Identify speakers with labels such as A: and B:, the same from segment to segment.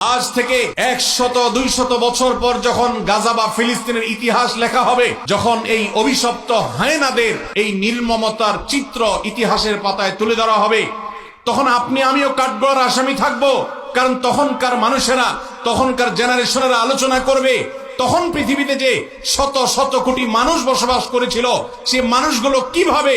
A: আজ থেকে একশত, দুইশত বছর পর যখন গাজা বা ফিলিস্তিনের ইতিহাস লেখা হবে, যখন এই অভিশপ্ত হায়নাদের এই নির্মমতার চিত্র ইতিহাসের পাতায় তুলে ধরা হবে, তখন আপনি, আমিও কাঠগড়ার আসামি থাকব। কারণ তখনকার মানুষেরা, তখনকার জেনারেশনেরা আলোচনা করবে, তখন পৃথিবীতে যে শত শত কোটি মানুষ বসবাস করেছিল, সে মানুষগুলো কীভাবে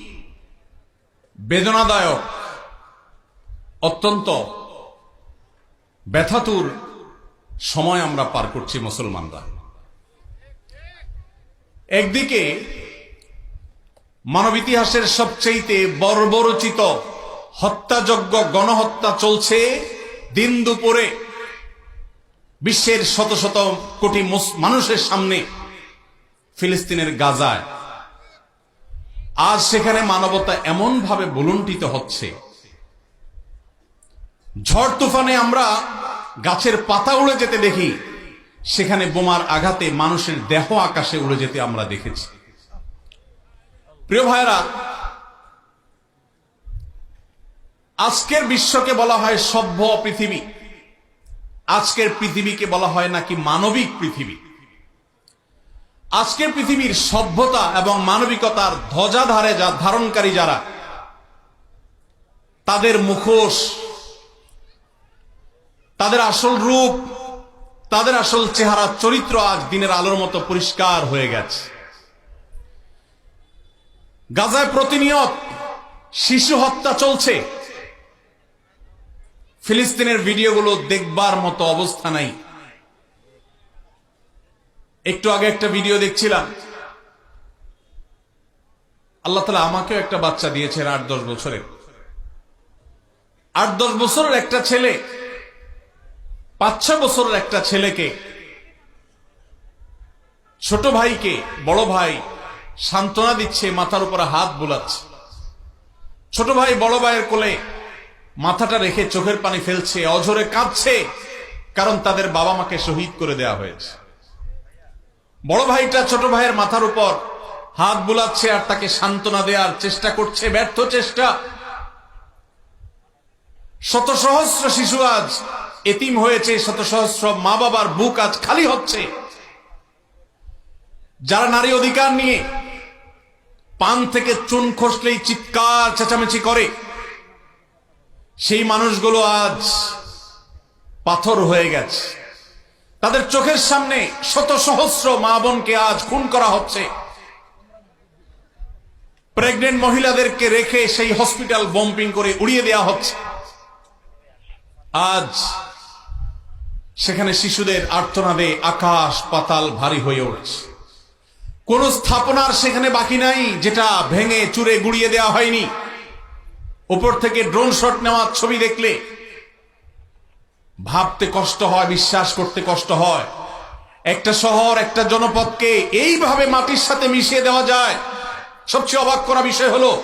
A: বেদনাদায়ক, অত্যন্ত ব্যথাতুর সময় আমরা পার করছি মুসলমানরা। একদিকে মানব ইতিহাসের সবচেয়ে বর্বরচিত হত্যাযজ্ঞ গণহত্যা চলছে দিন দুপুরে বিশ্বের শত শত কোটি মানুষের সামনে, ফিলিস্তিনের গাজায়। আজ সেখানে মানবতা এমন ভাবে বুলুন্টিত হচ্ছে। ঝড় তুফানে আমরা গাছের পাতা উড়ে যেতে দেখি, সেখানে বোমার আঘাতে মানুষের দেহ আকাশে উড়ে যেতে আমরা দেখেছি। প্রিয় ভাইরা আজকের বিশ্বকে বলা হয় সভ্য পৃথিবী। আজকের পৃথিবীকে বলা হয় নাকি মানবিক পৃথিবী। আজকের পৃথিবীর সভ্যতা এবং মানবিকতার ধ্বজাধারে যা ধারণকারী যারা, তাদের মুখোশ, তাদের আসল রূপ, তাদের আসল চেহারা, চরিত্র আজ দিনের আলোর মতো পরিষ্কার হয়ে গেছে। গাজায় প্রতিনিয়ত শিশু হত্যা চলছে। ফিলিস্তিনের ভিডিওগুলো দেখবার মতো অবস্থা নাই। একটু আগে একটা ভিডিও দেখছিলাম। আল্লাহ তালা আমাকেও একটা বাচ্চা দিয়েছেন আট, দশ বছরের আট, দশ বছরের একটা ছেলে, পাঁচ, ছ বছরের একটা ছেলেকে, ছোট ভাইকে, বড় ভাই সান্ত্বনা দিচ্ছে, মাথার উপরে হাত বুলাচ্ছে। ছোট ভাই বড় ভাইয়ের কোলে মাথাটা রেখে চোখের পানি ফেলছে, অঝরে কাঁদছে, কারণ তাদের বাবা মাকে শহীদ করে দেয়া হয়েছে। বড় ভাইটা ছোট ভাইয়ের মাথার উপর হাত বুলাচ্ছে আর তাকে সান্ত্বনা দেওয়ার চেষ্টা করছে, ব্যর্থ চেষ্টা। শত সহস্র শিশু আজ এতিম হয়েছে শত সহস্র মা বাবার বুক আজ খালি হচ্ছে। যারা নারী অধিকার নিয়ে পান থেকে চুন খসলেই চিৎকার, চেঁচামেচি করে, সেই মানুষগুলো আজ পাথর হয়ে গেছে। তাদের চোখের সামনে শত সহস্র মা বোনকে আজ খুন করা হচ্ছে। প্রেগনেন্ট মহিলাদেরকে রেখে সেই হসপিটাল বম্পিং করে উড়িয়ে দেওয়া হচ্ছে। আজ সেখানে শিশুদের আর্তনাদে আকাশ পাতাল ভারী হয়ে উঠছে। কোন স্থাপনার সেখানে বাকি নাই, যেটা ভেঙে চুরে গুড়িয়ে দেওয়া হয়নি। উপর থেকে ড্রোন শট নেওয়ার ছবি দেখলে ভাবতে কষ্ট হয়, বিশ্বাস করতে কষ্ট হয়। একটা শহর, একটা জনপদকে এইভাবে মাটির সাথে মিশিয়ে দেওয়া যায়। সবচেয়ে অবাক করা বিষয় হলো